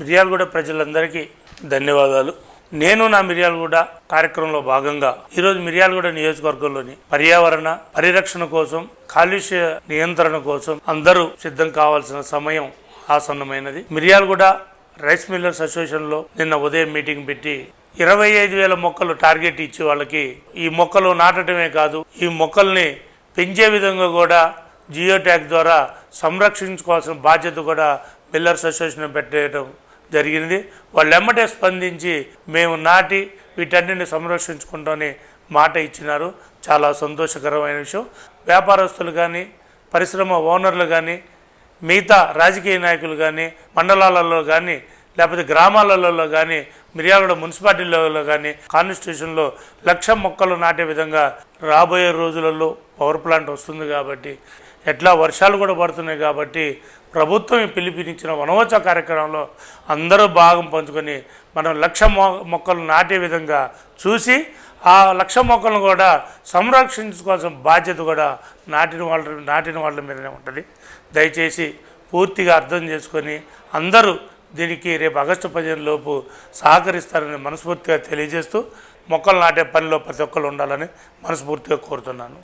మిర్యాలగూడ ప్రజలందరికీ ధన్యవాదాలు. నేను నా మిర్యాలగూడ కార్యక్రమంలో భాగంగా ఈరోజు మిర్యాలగూడ నియోజకవర్గంలోని పర్యావరణ పరిరక్షణ కోసం కాలుష్య నియంత్రణ కోసం అందరూ సిద్ధం కావాల్సిన సమయం ఆసన్నమైనది. మిర్యాలగూడ రైస్ మిల్లర్స్ అసోసియేషన్లో నిన్న ఉదయం మీటింగ్ పెట్టి ఇరవై ఐదు వేల మొక్కలు టార్గెట్ ఇచ్చి వాళ్ళకి ఈ మొక్కలు నాటడమే కాదు ఈ మొక్కల్ని పెంచే విధంగా కూడా జియో ట్యాగ్ ద్వారా సంరక్షించుకోవాల్సిన బాధ్యత కూడా మిల్లర్స్ అసోసియేషన్ పెట్టేయడం జరిగింది. వాళ్ళు ఎమ్మటే స్పందించి మేము నాటి వీటన్నిటిని సంరక్షించుకుంటామని మాట ఇచ్చినారు. చాలా సంతోషకరమైన విషయం. వ్యాపారస్తులు కానీ పరిశ్రమ ఓనర్లు కానీ మిగతా రాజకీయ నాయకులు కానీ మండలాలలో కానీ లేకపోతే గ్రామాలలో కానీ మిర్యాలగూడ మున్సిపాలిటీలలో కానీ కాన్స్టిట్యూషన్లో లక్ష మొక్కలు నాటే విధంగా రాబోయే రోజులలో పవర్ ప్లాంట్ వస్తుంది కాబట్టి ఎట్లా వర్షాలు కూడా పడుతున్నాయి కాబట్టి ప్రభుత్వం పిలిపినిచ్చిన వనోత్సవ కార్యక్రమంలో అందరూ భాగం పంచుకొని మనం లక్ష మొ మొక్కలు నాటే విధంగా చూసి ఆ లక్ష మొక్కలను కూడా సంరక్షించుకోవాల్సిన బాధ్యత కూడా నాటిన వాళ్ళ నాటిన వాళ్ళ మీదనే ఉంటుంది. దయచేసి పూర్తిగా అర్థం చేసుకొని అందరూ దీనికి రేపు ఆగస్టు పదిహేను లోపు సహకరిస్తారని మనస్ఫూర్తిగా తెలియజేస్తూ మొక్కలు నాటే పనిలో ప్రతి ఒక్కరు ఉండాలని మనస్ఫూర్తిగా కోరుతున్నాను.